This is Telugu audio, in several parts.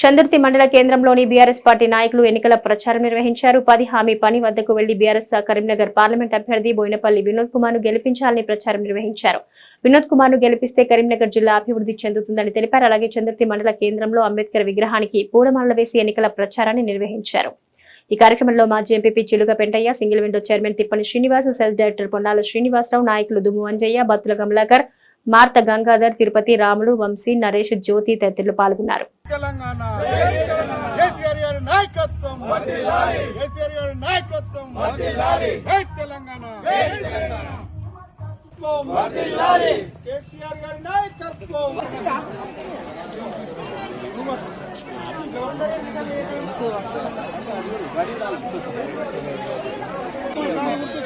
చందుర్తి మండల కేంద్రంలోని బీఆర్ఎస్ పార్టీ నాయకులు ఎన్నికల ప్రచారం నిర్వహించారు. పది హామీ పని వద్దకు వెళ్ళి బీఆర్ఎస్ కరీంనగర్ పార్లమెంట్ అభ్యర్థి బోయినపల్లి వినోద్ కుమార్ను గెలిపించాలని ప్రచారం నిర్వహించారు. వినోద్ కుమార్ను గెలిపిస్తే కరీంనగర్ జిల్లా అభివృద్ధి చెందుతుందని తెలిపారు. అలాగే చందుర్తి మండల కేంద్రంలో అంబేద్కర్ విగ్రహానికి పూలమాలలు వేసి ఎన్నికల ప్రచారాన్ని నిర్వహించారు. ఈ కార్యక్రమంలో మాజీ MP Chiluka Pentaiah single window chairman Tippani Srinivas sales director Ponnala Srinivasarao నాయకులు దుమ్ము అంజయ్య బత్తుల కమలాకర్ మార్త గంగాధర్ తిరుపతి రాములు వంశీ నరేష్ జ్యోతి తదితరులు పాల్గొన్నారు. తెలంగాణ కేసీఆర్ గారి నాయకత్వం కేసీఆర్ గారి నాయకత్వం జై తెలంగాణ కేసీఆర్ గారి నాయకత్వం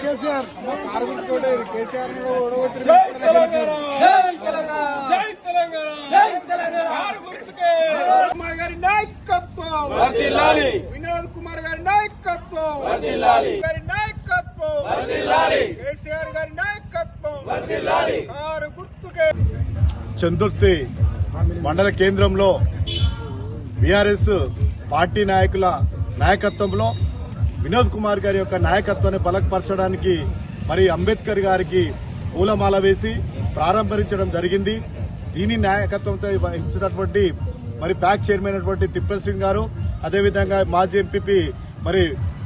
కేసీఆర్ కేసీఆర్ జై తెలంగాణ జై తెలంగాణ జై తెలంగాణ కారు గుర్తుకే కుమార్ గారి నాయకత్వం వర్ధిల్లాలి. వినోద్ కుమార్ గారి నాయకత్వం. వర్ధిల్లాలి. గారి నాయకత్వం. వర్ధిల్లాలి. కేసీఆర్ గారి నాయకత్వం. వర్ధిల్లాలి. కారు గుర్తుకే. చందుర్తి మండల కేంద్రంలో బీఆర్ఎస్ పార్టీ నాయకుల నాయకత్వంలో వినోద్ కుమార్ గారి యొక్క నాయకత్వాన్ని బలపరచడానికి మరి అంబేద్కర్ గారికి పూలమాల వేసి ప్రారంభించడం జరిగింది. దీని నాయకత్వంతో వహించినటువంటి మరి ప్యాక్ చైర్మన్ అయినటువంటి తిప్పల్ సింగ్ గారు అదేవిధంగా మాజీ ఎంపీపీ మరి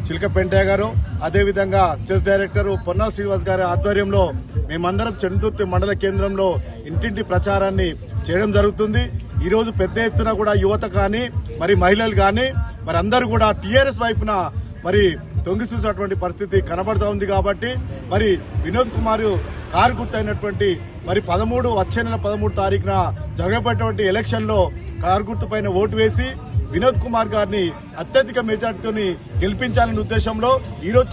చిలక పెంటయ్య గారు అదేవిధంగా చెస్ డైరెక్టర్ పొన్నా శ్రీనివాస్ గారి ఆధ్వర్యంలో మేమందరం చందుర్తి మండల కేంద్రంలో ఇంటింటి ప్రచారాన్ని చేయడం జరుగుతుంది. ఈరోజు పెద్ద ఎత్తున కూడా యువత కానీ మరి మహిళలు కానీ మరి అందరూ కూడా టీఆర్ఎస్ వైపున మరి తొంగి చూసినటువంటి పరిస్థితి కనబడుతూ ఉంది కాబట్టి మరి వినోద్ కుమార్ కారు గుర్తైనటువంటి మరి పదమూడు వచ్చే నెల పదమూడు తారీఖున జరగబడినటువంటి ఎలక్షన్లో కారు గుర్తుపైన ఓటు వేసి వినోద్ కుమార్ గారిని అత్యధిక మెజార్టీతోని గెలిపించాలనే ఉద్దేశంలో ఈ రోజు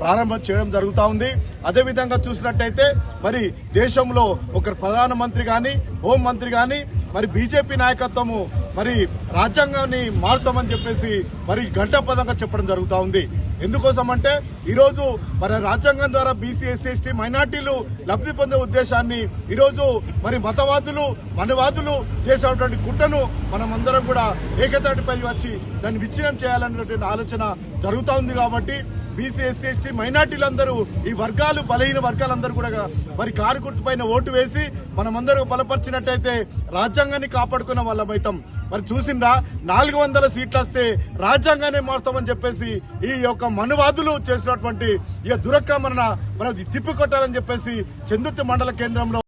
ప్రారంభం చేయడం జరుగుతూ ఉంది. అదే విధంగా చూసినట్టయితే మరి దేశంలో ఒక ప్రధానమంత్రి గాని హోం మంత్రి గాని మరి బీజేపీ నాయకత్వము మరి రాజ్యాంగాన్ని మారుతామని చెప్పేసి మరి గంటపదంగా చెప్పడం జరుగుతూ ఉంది. ఎందుకోసం అంటే ఈరోజు మరి రాజ్యాంగం ద్వారా బీసీ ఎస్సీ ఎస్టీ మైనార్టీలు లబ్ధి పొందే ఉద్దేశాన్ని ఈరోజు మరి మతవాదులు మనవాదులు చేసేటువంటి కుట్రను మనమందరం కూడా ఏకతాటిపై వచ్చి దాన్ని విచ్ఛిన్నం చేయాలనేటువంటి ఆలోచన జరుగుతూ ఉంది కాబట్టి బీసీ ఎస్సీ ఎస్టీ మైనార్టీలందరూ ఈ వర్గాలు బలహీన వర్గాలందరూ కూడా మరి కారు గుర్తు పైన ఓటు వేసి మనమందరూ బలపరిచినట్టయితే రాజ్యాంగాన్ని కాపాడుకున్న వాళ్ళమైతాం. మరి చూసిండా నాలుగు వందల సీట్లు వస్తే రాజ్యాంగాన్ని మారుస్తామని చెప్పేసి ఈ యొక్క మనువాదులు చేసినటువంటి ఈ దురక్రమణ మనం తిప్పికొట్టాలని చెప్పేసి చందుర్తి మండల కేంద్రంలో